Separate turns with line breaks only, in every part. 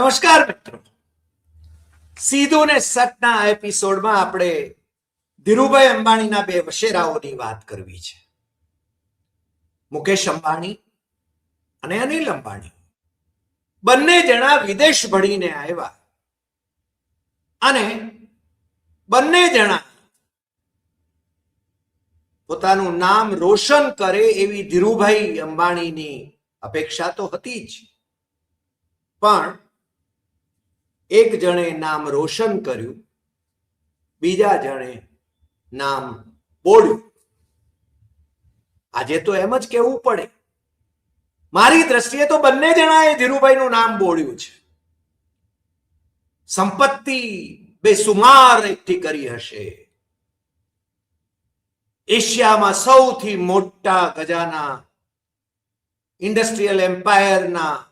નમસ્કાર મિત્રો. સીધું ને સટના એપિસોડમાં આપણે ધીરુભાઈ અંબાણીના બે વશેરાઓની વાત કરવી છે. મુકેશ અંબાણી અને અનિલ અંબાણી. બંને જણા વિદેશ ભણીને આવ્યા. અને બંને જણા પોતાનું નામ રોશન કરે એવી ધીરુભાઈ અંબાણીની અપેક્ષા તો હતી જ. પણ એક જણે નામ રોશન કર્યું, બીજા જણે નામ બોળ્યું આજે તો એમ જ કહેવું પડે. મારી દ્રષ્ટિએ તો બંને જણાએ ધીરુભાઈનું નામ બોળ્યું છે. સંપત્તિ બેસુમાર એકઠી કરી હશે. એશિયામાં સૌથી મોટા ગજાના ઇન્ડસ્ટ્રીયલ એમ્પાયરના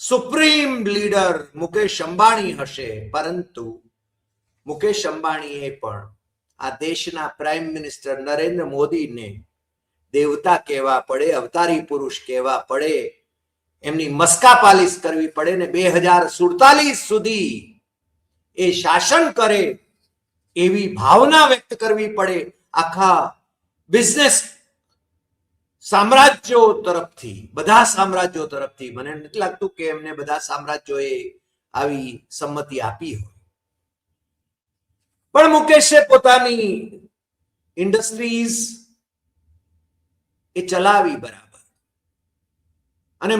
સુપ્રીમ લીડર મુકેશ અંબાણી હશે, પરંતુ મુકેશ અંબાણીએ પણ આ દેશના પ્રાઇમ મિનિસ્ટર નરેન્દ્ર મોદીને દેવતા કહેવા પડે, અવતારી પુરુષ કહેવા પડે, એમની મસ્કા પાલિશ કરવી પડે ને બે હજાર સુડતાલીસ સુધી એ શાસન કરે એવી ભાવના વ્યક્ત કરવી પડે. આખા બિઝનેસ સામ્રાજ્યો તરફથી, બધા સામ્રાજ્યો તરફથી, મને નથી લાગતું કે એમને બધા સામ્રાજ્યોએ આવી સંમતિ આપી હોય. પણ મુકેશે પોતાની ઇન્ડસ્ટ્રીઝ એ ચલાવી બરાબર. અને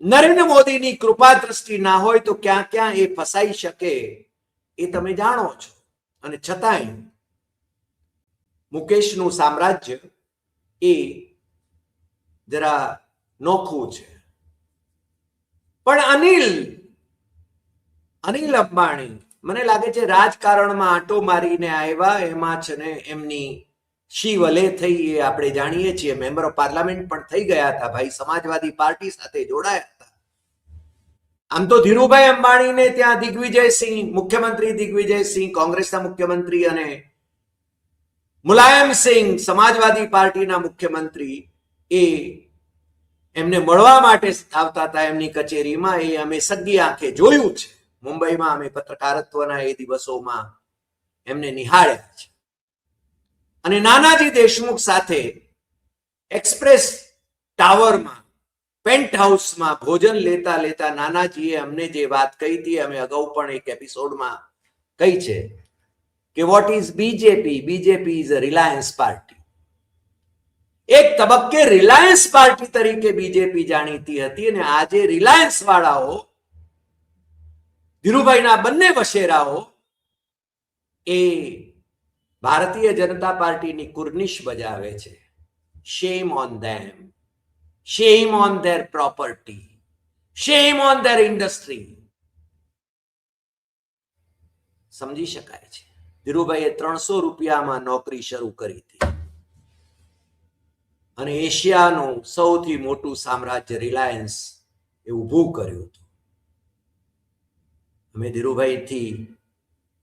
નરેન્દ્ર મોદીની કૃપા દ્રષ્ટિ ના હોય તો ક્યાં ક્યાં એ ફસાઈ શકે એ તમે જાણો છો. અને છતાંય મુકેશનું સામ્રાજ્ય એ જરા નોખું છે. પણ અનિલ અનિલ અંબાણી, મને લાગે છે રાજકારણમાં આટો મારીને આવ્યા, એમાં છે ને એમની શી વલે થઈ એ આપણે જાણીએ છીએ. મેમ્બર ઓફ પાર્લામેન્ટ પણ થઈ ગયા હતા, ભાઈ. સમાજવાદી પાર્ટી સાથે જોડાયા હતા. આમ તો ધીરુભાઈ અંબાણીને ત્યાં દિગ્વિજયસિંહ, મુખ્યમંત્રી દિગ્વિજયસિંહ, કોંગ્રેસના મુખ્યમંત્રી અને મુલાયમસિંહ સમાજવાદી પાર્ટીના મુખ્યમંત્રી એ એમને મળવા માટે આવતા હતા એમની કચેરીમાં, એ અમે સગી આંખે જોયું છે. મુંબઈમાં અમે પત્રકારત્વના એ દિવસોમાં એમને નિહાળ્યા છે. અને નાનાજી દેશમુખ સાથે એક્સપ્રેસ ટાવરમાં પેન્ટ હાઉસમાં ભોજન લેતા લેતા નાનાજીએ અમને જે વાત કહી હતી, અમે અગાઉ પણ એક એપિસોડમાં કહી છે કે what is BJP BJP is a Reliance party એક તબક્કે રિલાયન્સ પાર્ટી તરીકે બીજેપી જાણીતી હતી અને આજે રિલાયન્સ વાળાઓ, ધીરુભાઈના બંને વશેરાઓ એ ભારતીય જનતા પાર્ટીની કુર્નિશ બજાવે છે. Shame on them shame on their property shame on their industry સમજી શકાય છે. ધીરુભાઈએ ત્રણસો રૂપિયામાં નોકરી શરૂ કરી હતી. અને એશિયાનું સૌથી મોટું સામ્રાજ્ય રિલાયન્સ એ ઊભું કર્યું હતું. અમે ધીરુભાઈથી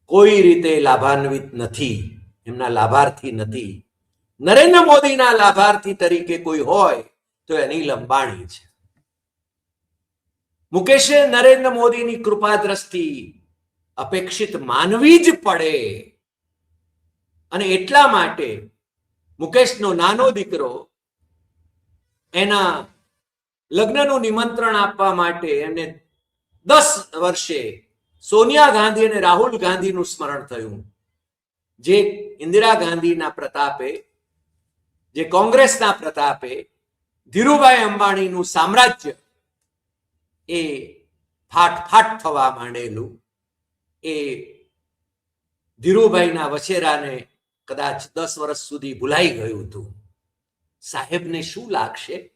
કોઈ રીતે લાભાન્વિત નથી, એમના લાભાર્થી નથી. નરેન્દ્ર મોદીના લાભાર્થી તરીકે કોઈ હોય તો એની લંબાણી છે. મુકેશે નરેન્દ્ર મોદીની કૃપા દ્રષ્ટિ અપેક્ષિત માનવી જ પડે. અને એટલા માટે મુકેશનો નાનો દીકરો એના લગ્નનું નિમંત્રણ આપવા માટે એમને દસ વર્ષે સોનિયા ગાંધી અને રાહુલ ગાંધીનું સ્મરણ થયું. જે ઇન્દિરા ગાંધીના પ્રતાપે, જે કોંગ્રેસના પ્રતાપે ધીરુભાઈ અંબાણીનું સામ્રાજ્ય એ ફાટ ફાટ થવા માંડેલું. એ ધીરુભાઈના વછેરાને કદાચ દસ વર્ષ સુધી ભૂલાઈ ગયું હતું. સાહેબને શું લાગશે?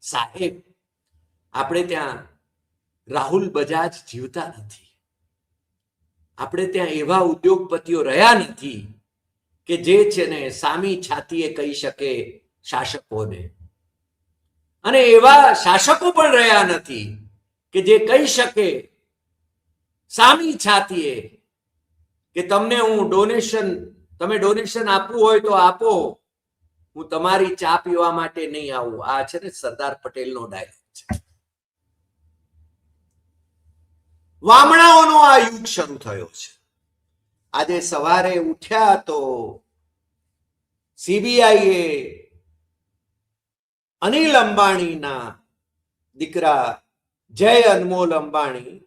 સાહેબ, આપણે ત્યાં રાહુલ બજાજ જીવતા નથી. આપણે ત્યાં એવા ઉદ્યોગપતિઓ રહ્યા નથી કે જે છે ને સામી છાતીએ કહી શકે શાસકોને. અને એવા શાસકો પણ રહ્યા નથી કે જે કહી શકે સામી છાતીએ કે તમને હું ડોનેશન તમે ડોનેશન આપવું હોય તો આપો. હું તમારી ચા પીવા માટે નહીં આવું. આ છે ને સરદાર પટેલનો ડાયલોગ છે. વામણાઓનો આ યુગ શરૂ થયો છે. આજે સવારે ઉઠ્યા તો સીબીઆઈએ અનિલ અંબાણીના દીકરા જય અનમોલ અંબાણી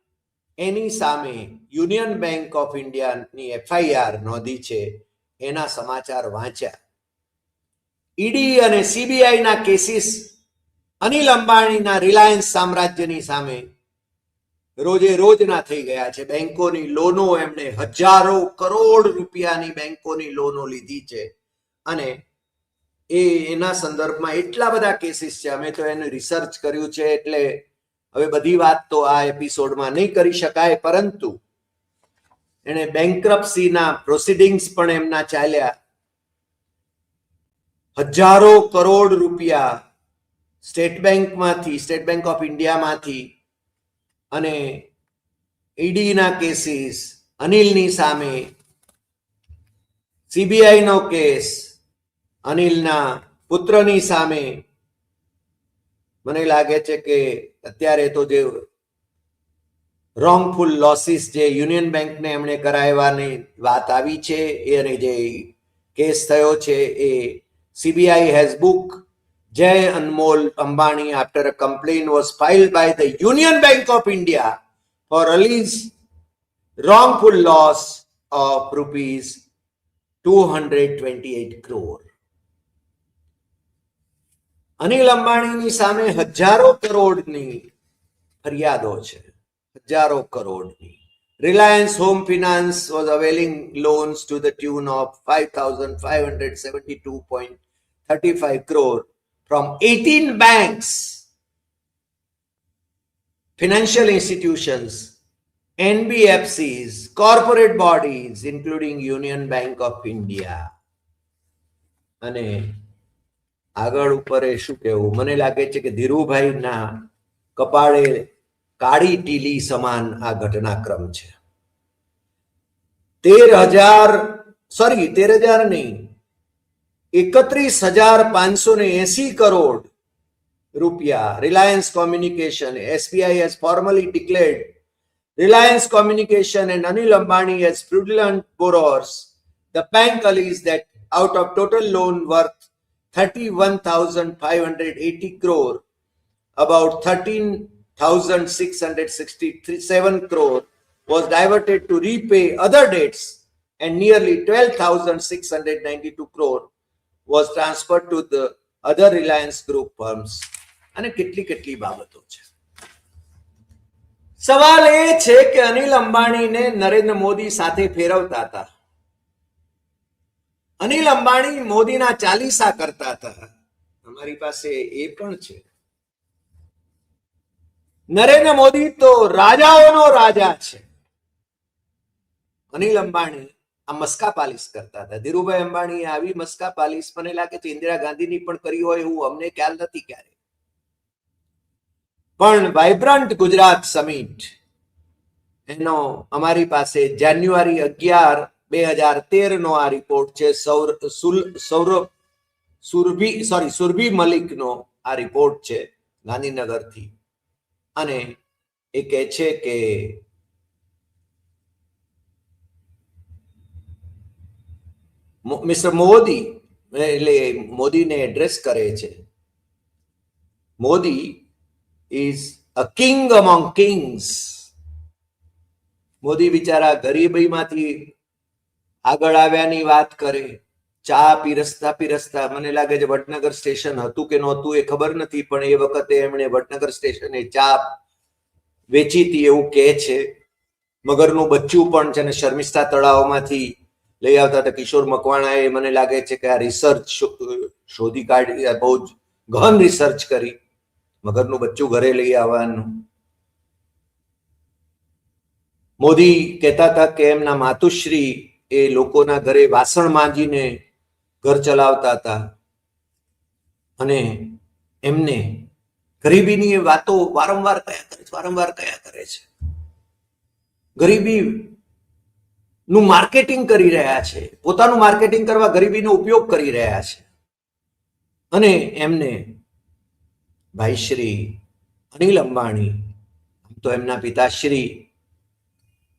એની સામે યુનિયન બેંક ઓફ ઇન્ડિયાની એફઆઈઆર નોંધી છે. એના સમાચાર વાંચ્યા. ઈડી અને સીબીઆઈના કેસીસ અનિલ અંબાણીના રિલાયન્સ સામ્રાજ્યની સામે રોજે રોજના થઈ ગયા છે. બેંકોની લોનો એમણે હજારો કરોડ રૂપિયાની બેંકોની લોનો લીધી છે. અને એ એના સંદર્ભમાં એટલા બધા કેસીસ છે. અમે તો એનું રિસર્ચ કર્યું છે એટલે હવે બધી વાત તો આ એપિસોડમાં નહીં કરી શકાય, પરંતુ એણે બેંકરપ્સીના પ્રોસિડિંગ્સ પણ એમના ચાલ્યા. હજારો કરોડ રૂપિયા સ્ટેટ બેંકમાંથી, સ્ટેટ બેંક ઓફ ઇન્ડિયામાંથી અને ઈડીના કેસીસ અનિલની સામે સીબીઆઈનો કેસ અનિલના પુત્રની સામે મને લાગે છે કે અત્યારે તો જે રોંગફુલ લોસીસ જે યુનિયન બેંકને એમણે કરાવવાની વાત આવી છે, એ અને જે કેસ થયો છે, એ CBI has book Jay Anmol Ambani after a complain was filed by the Union Bank of India for release wrongful loss of rupees 228 crore. Anil અંબાણીની સામે હજારો કરોડની ફરિયાદો છે. હજારો કરોડની. Reliance home finance was availing loans to the tune of five thousand five hundred seventy two point thirty five crore from eighteen banks financial institutions, NBFCs, corporate bodies, including Union Bank of India. અને આગળ ઉપર એ શું કહેવું મને લાગે છે કે ધીરુભાઈના કપાળે કાળી ટીલી સમાન આ ઘટનાક્રમ છે તેર હજાર સોરી તેર હજાર નહીં એકત્રીસ હજાર પાંચસો ને એસી કરોડ રૂપિયા Reliance Communication SBI has formally declared Reliance Communication and Anil Ambani as fraudulent borrowers. The bank alleges that out of total loan worth 31,580 crore, about 13,667 crore was diverted to repay other debts and nearly 12,692 crore was transferred to the other Reliance group firms અને કેટલી કેટલી બાબતો છે. સવાલ એ છે કે અનિલ અંબાણીને નરેન્દ્ર મોદી સાથે ફેરવતા હતા. અનિલ અંબાણી મોદીના ચાલીસા કરતા હતા. અમારી પાસે એ પણ છે. નરેન્દ્ર મોદી તો રાજાઓનો રાજા છે. અનિલ અંબાણી આ મસ્કા પાલિશ કરતા હતા. ધીરુભાઈ અંબાણી આવી મસ્કા પાલિશ મને લાગે છે ઇન્દિરા ગાંધીની પણ કરી હોય એવું અમને ખ્યાલ નથી ક્યારે. પણ વાઇબ્રન્ટ ગુજરાત સમિટ એનો અમારી પાસે જાન્યુઆરી અગિયાર બે હજાર તેર નો આ રિપોર્ટ છે. સૌર સૌરભ સુરભી સોરી સુરભી મલિકનો આ રિપોર્ટ છે ગાંધીનગરથી. અને એ કહે છે કે મિસ્ટર મોદી એટલે મોદીને એડ્રેસ કરે છે. Modi is a king among kings Modi બિચારા ગરીબીમાંથી આગળ આવ્યાની વાત કરે. ચા પીરસતા પીરસતા, મને લાગે છે વડનગર સ્ટેશન હતું કે નહોતું એ ખબર નથી, પણ એ વખતે એમણે વડનગર સ્ટેશને ચા વેચી હતી એવું કહે છે. મગરનું બચ્ચું પણ છે ને શર્મિષ્ઠા તળાવમાંથી લઈ આવતા હતા કિશોર મકવાણાએ મને લાગે છે કે આ રિસર્ચ શોધી કાઢી બહુ જ ગહન રિસર્ચ કરી. મગરનું બચ્ચું ઘરે લઈ આવવાનું. મોદી કહેતા હતા કે એમના માતુશ્રી એ લોકોના ઘરે વાસણ માંજીને ઘર ચલાવતા હતા. અને એમને ગરીબીની વાતો વારંવાર કયા કરે છે, વારંવાર કયા કરે છે? ગરીબી નું માર્કેટિંગ કરી રહ્યા છે. પોતાનું માર્કેટિંગ કરવા ગરીબીનો ઉપયોગ કરી રહ્યા છે. અને એમને ભાઈ શ્રી અનિલ અંબાણી તો એમના પિતાશ્રી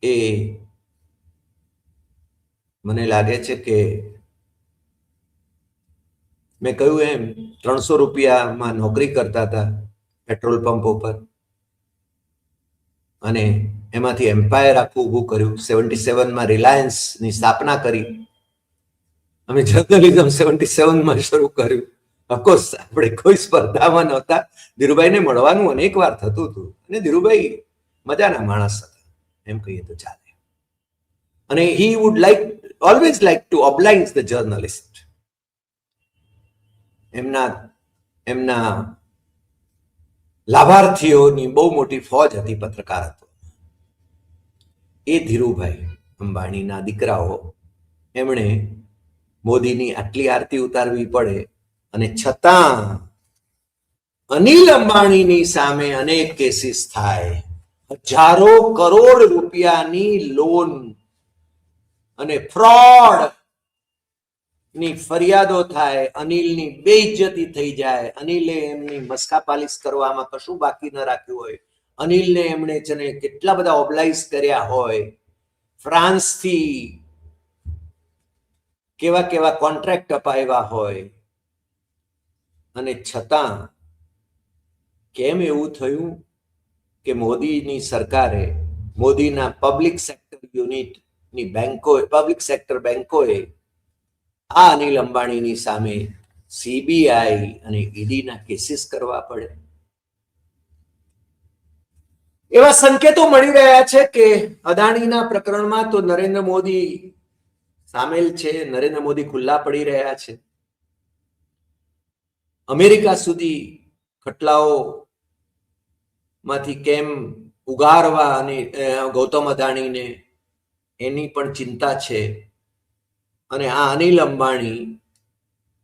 એ મને લાગે છે કે મેં કહ્યું એમ, ત્રણસો રૂપિયામાં નોકરી કરતા હતા, પેટ્રોલ પંપ ઉપર. અને એમાંથી એમ્પાયર આખું ઊભું કર્યું. સેવન્ટી સેવનમાં રિલાયન્સની સ્થાપના કરી. અમે જર્નલિઝમ સેવન્ટી સેવનમાં શરૂ કર્યું. અફકોર્સ આપણે કોઈ સ્પર્ધામાં નહોતા. ધીરુભાઈને મળવાનું અનેક વાર થતું હતું. અને ધીરુભાઈ મજાના માણસ હતા. એમ કહીએ તો ચાલે. અને he would like always like to oblige the journalist એમના એમના લાભાર્થીઓની બહુ મોટી ફોજ હતી પત્રકારત્વ એ ધીરુભાઈ અંબાણીના દીકરાઓ, એમણે મોદીની આટલી આરતી ઉતારવી પડે અને છતાં અનિલ અંબાણીની સામે અનેક કેસીસ થાય. હજારો કરોડ રૂપિયાની લોન અને ફ્રોડની ફરિયાદો થાય, અનિલની બેઇજ્જતી થઈ જાય. અનિલે એમની મસ્કા પાલિશ કરવામાં કશું બાકી ન રાખ્યું હોય. અનિલને એમણે છે ને કેટલા બધા ઓબ્લાઇઝ કર્યા હોય, ફ્રાન્સથી કેવા કેવા કોન્ટ્રાક્ટ અપાવ્યા હોય, અને છતાં કેમ એવું થયું કે મોદીની સરકારે, મોદીના પબ્લિક સેક્ટર યુનિટની બેન્કોએ પબ્લિક સેક્ટર બેંકોએ આ અનિલ અંબાણીની સામે સીબીઆઈ અને ઈડીના કેસીસ કરવા પડે. એવા સંકેતો મળી રહ્યા છે કે અદાણીના પ્રકરણમાં તો નરેન્દ્ર મોદી સામેલ છે, નરેન્દ્ર મોદી ખુલ્લા પડી રહ્યા છે. અમેરિકા સુધી ખટલાઓ માંથી કેમ ઉગારવા અને ગૌતમ અદાણીને એની પણ ચિંતા છે અને આ અનિલ અંબાણી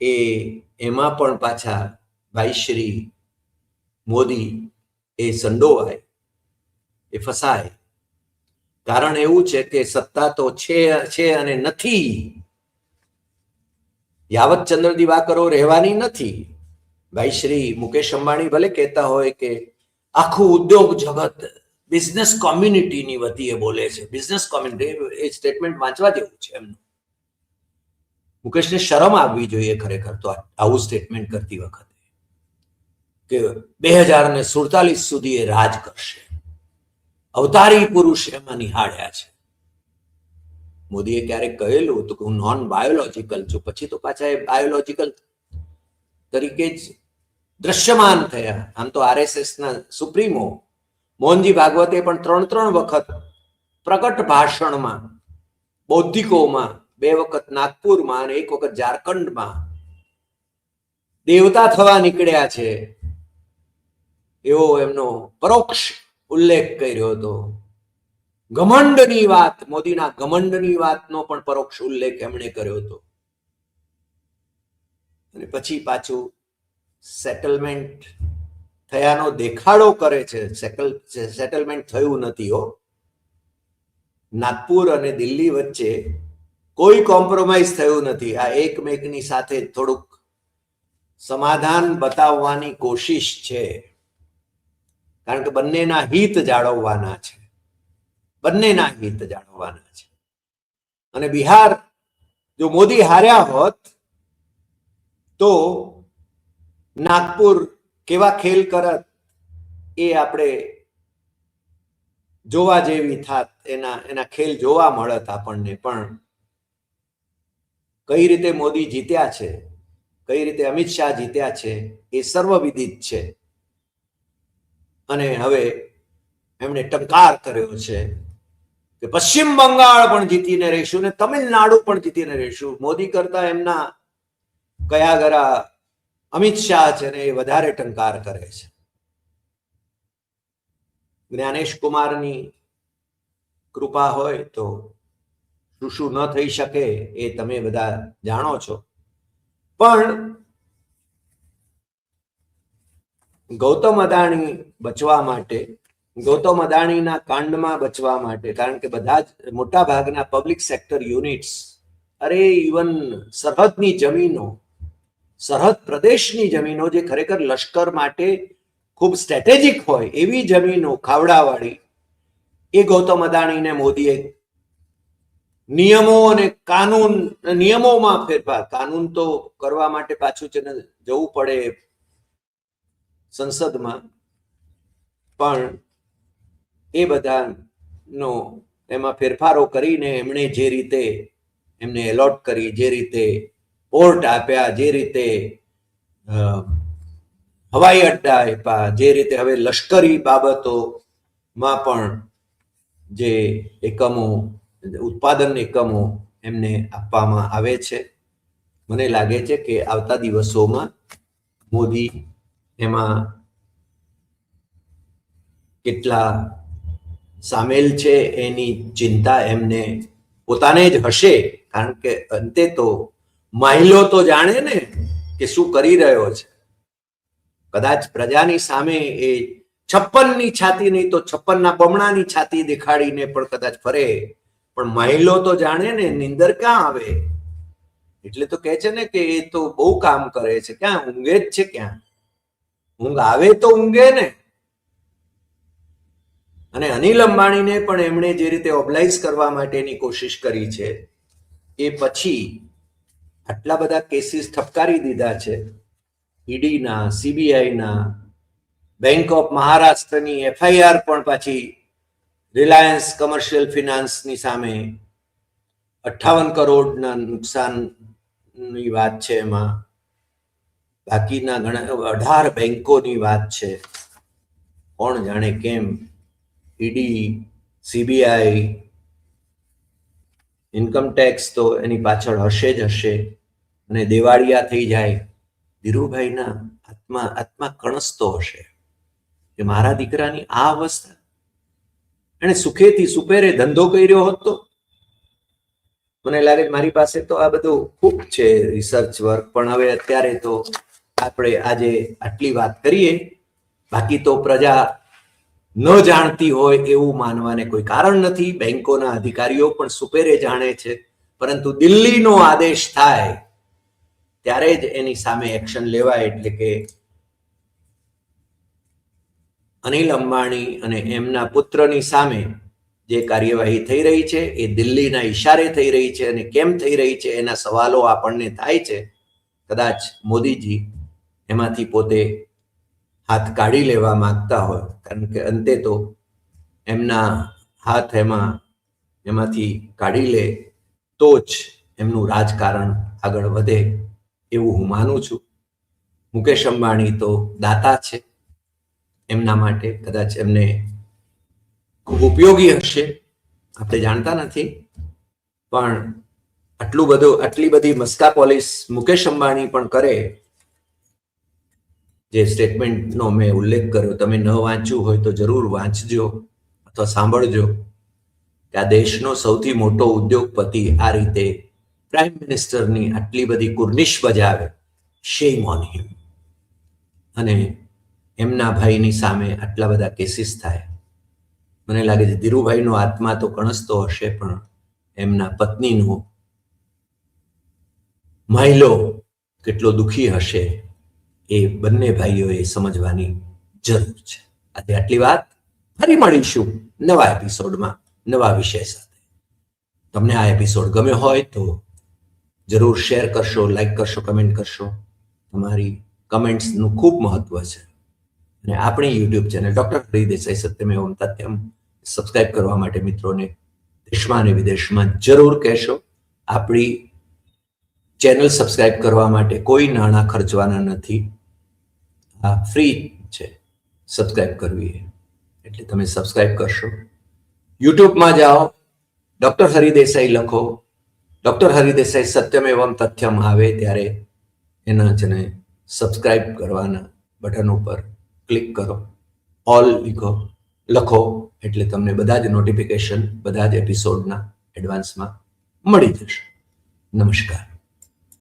એ એમાં પણ પાછા ભાઈ શ્રી મોદી એ સંડોવાય. એ ફસાય. કારણ એવું છે કે સત્તા તો છે છે અને નથી. યાવત ચંદ્ર દિવાકરો રહેવાની નથી. ભાઈ શ્રી મુકેશ અંબાણી ભલે કહેતા હોય કે આખું ઉદ્યોગ જગત બિઝનેસ કોમ્યુનિટીની વતીએ બોલે છે. બિઝનેસ કોમ્યુનિટી એ સ્ટેટમેન્ટ વાંચવા જેવું છે એમનું. મુકેશને શરમ આવવી જોઈએ ખરેખર તો આવું સ્ટેટમેન્ટ કરતી વખતે કે બે હજાર ને સુડતાલીસ સુધી એ રાજ કરશે. અવતારી પુરુષ એમાં નિહાળ્યા છે. મોદીએ ક્યારેક કહેલું હતું કે હું નોન બાયોલોજિકલ છું. પછી તો પાછા એ બાયોલોજિકલ તરીકે જ દ્રશ્યમાન થયા. આમ તો આરએસએસ સુપ્રીમો મોહનજી ભાગવતે પણ ત્રણ ત્રણ વખત પ્રકટ ભાષણમાં, બૌદ્ધિકોમાં, બે વખત નાગપુરમાં અને એક વખત ઝારખંડમાં દેવતા થવા નીકળ્યા છે. એવો એમનો પરોક્ષ ઉલ્લેખ કર્યો હતો. ઘમંડની વાત, મોદીના ઘમંડની વાતનો પણ પરોક્ષ ઉલ્લેખ એમણે કર્યો હતો. અને પછી પાછું સેટલમેન્ટ થયાનો દેખાડો કરે છે. સેટલ સેટલમેન્ટ થયું નથી હો. નાગપુર અને દિલ્હી વચ્ચે કોઈ કોમ્પ્રોમાઇઝ થયું નથી. આ એકમેકની સાથે થોડુંક સમાધાન બતાવવાની કોશિશ છે. કારણ કે બંનેના હિત જાળવવાના છે. બંનેના હિત જાળવવાના છે. અને બિહાર જો મોદી હાર્યા હોત તો નાગપુર કેવા ખેલ કરત એ આપણે જોવા જેવી થાત, એના એના ખેલ જોવા મળત આપણને. પણ કઈ રીતે મોદી જીત્યા છે, કઈ રીતે અમિત શાહ જીત્યા છે, એ સર્વવિદિત છે. અને હવે એમણે ટંકાર કર્યો છે કે પશ્ચિમ બંગાળ પણ જીતીને રહીશું ને તમિલનાડુ પણ જીતીને રહીશું. મોદી કરતા એમના કયા ગરા અમિત શાહ છે ને એ વધારે ટંકાર કરે છે. જ્ઞાનેશ કુમારની કૃપા હોય તો શું શું ન થઈ શકે એ તમે બધા જાણો છો. પણ ગૌતમ અદાણી બચવા માટે, ગૌતમ અદાણીના કાંડમાં બચવા માટે, કારણ કે બધા જ મોટા ભાગના પબ્લિક સેક્ટર યુનિટ્સ અરે ઇવન સરહદની જમીનો, સરહદ પ્રદેશની જમીનો જે ખરેખર લશ્કર માટે ખૂબ સ્ટ્રેટેજિક હોય, એવી જમીનો ખાવડાવાળી, એ ગૌતમ અદાણીને મોદીએ નિયમો અને કાનૂન, નિયમોમાં ફેરફાર, કાનૂન તો કરવા માટે પાછું જવું પડે સંસદમાં પણ એ બધાનો એમાં ફેરફારો કરીને એમણે જે રીતે એમને એલોટ કરી, જે રીતે પોર્ટ આપ્યા, જે રીતે હવાઈ અડ્ડા આપ્યા, જે રીતે હવે લશ્કરી બાબતોમાં પણ જે એકમો, ઉત્પાદન એકમો એમને આપવામાં આવે છે. મને લાગે છે કે આવતા દિવસોમાં મોદી એમાં કેટલા સામેલ છે એની ચિંતા એમને પોતાને જ હશે, કારણ કે અંતે તો માહિલો તો જાણે ને કે શું કરી રહ્યો છે. કદાચ પ્રજાની સામે એ છપ્પનની છાતી નહીં તો છપ્પનના બમણાની છાતી દેખાડીને પણ કદાચ ફરે, પણ મહિલો તો જાણે ને નિંદર ક્યાં આવે? એટલે તો કહે છે ને કે એ તો બહુ કામ કરે છે. ક્યાં? ઊંઘે જ છે ક્યાં? ઊંઘ આવે તો ઊંઘે ને. અને અનિલ અંબાણીને પણ એમણે જે રીતે ઓબ્લાઇઝ કરવા માટેની કોશિશ કરી છે, એ પછી આટલા બધા કેસીસ ઠપકારી દીધા છે. ઈડીના સીબીઆઈના બેંક ઓફ મહારાષ્ટ્રની એફઆઈઆર પણ પાછી રિલાયન્સ કમર્શિયલ ફિનાન્સની સામે અઠ્ઠાવન કરોડના નુકસાનની વાત છે એમાં. બાકીના ઘણા અઢાર બેંકોની વાત છે. કોણ જાણે કેમ? ઈડી, સીબીઆઈ, ઇન્કમ ટેક્સ તો એની પાછળ હશે જ હશે. અને દેવાળિયા થઈ જાય. ધીરુભાઈના આત્મા આત્મા કણસતો હશે. કે મારા દીકરાની આ અવસ્થા. એને સુખેથી સુપેરે ધંધો કર્યો હતો. મને લાગે મારી પાસે તો આ બધું ખૂબ છે, રિસર્ચ વર્ક. પણ હવે અત્યારે તો આપણે આજે આટલી વાત કરીએ. બાકી તો પ્રજા ન જાણતી હોય એવું માનવાને કોઈ કારણ નથી. બેંકોના અધિકારીઓ પણ સુપેરે જાણે છે. પરંતુ દિલ્હીનો આદેશ થાય ત્યારે જ એની સામે એક્શન લેવાય એટલે કે અનિલ અંબાણી અને એમના પુત્રની સામે જે કાર્યવાહી થઈ રહી છે એ દિલ્હીના ઈશારે થઈ રહી છે અને કેમ થઈ રહી છે એના સવાલો આપણને થાય છે. કદાચ મોદીજી એમાંથી પોતે હાથ કાઢી લેવા માંગતા હોય, કારણ કે અંતે તો એમના હાથ એમાં, એમાંથી કાઢી લે તો જ એમનું રાજકારણ આગળ વધે એવું હું માનું છું. મુકેશ અંબાણી તો દાતા છે. એમના માટે કદાચ એમને ખૂબ ઉપયોગી હશે. આપણે જાણતા નથી. પણ આટલું બધું, આટલી બધી મસ્કા પોલીસ મુકેશ અંબાણી પણ કરે જે સ્ટેટમેન્ટનો મેં ઉલ્લેખ કર્યો, તમે ન વાંચ્યું હોય તો જરૂર વાંચજો અથવા સાંભળજો કે આ દેશનો સૌથી મોટો ઉદ્યોગપતિ આ રીતે પ્રાઇમ મિનિસ્ટરની આટલી બધી કુર્નિશ બજાવે. શેમ ઓન હિમ અને એમના ભાઈની સામે આટલા બધા કેસીસ થાય. મને લાગે છે ધીરુભાઈનો આત્મા તો કણસતો હશે, પણ એમના પત્નીનો મહિલો કેટલો દુખી હશે. એ બંને ભાઈઓએ સમજવાની જરૂર છે. આજે આટલી વાત. ફરી મળીશું નવા એપિસોડમાં, નવા વિષય સાથે. તમને આ એપિસોડ ગમ્યો હોય તો જરૂર શેર કરશો, લાઈક કરશો, કમેન્ટ કરશો. તમારી કમેન્ટ્સનું ખૂબ મહત્વ છે. અને આપણી યુટ્યુબ ચેનલ ડોક્ટર હરિદેસાઈ સત્યમે ઓમ તથ્યમ સબસ્ક્રાઇબ કરવા માટે મિત્રોને દેશમાં અને વિદેશમાં જરૂર કહેશો. આપણી ચેનલ સબસ્ક્રાઇબ કરવા માટે કોઈ નાણાં ખર્ચવાના નથી. આ ફ્રી છે. સબસ્ક્રાઇબ કરવી એટલે તમે સબસ્ક્રાઇબ કરશો. યુટ્યુબમાં જાઓ. ડૉક્ટર હરિદેસાઈ લખો. ડૉક્ટર હરિદેસાઈ સત્યમ એવમ તથ્યમ આવે ત્યારે એના છે ને સબસ્ક્રાઇબ કરવાના બટન ઉપર ક્લિક કરો. ઓલ લીખો. લખો એટલે તમને બધા જ નોટિફિકેશન બધા જ એપિસોડના એડવાન્સમાં મળી જશે. નમસ્કાર.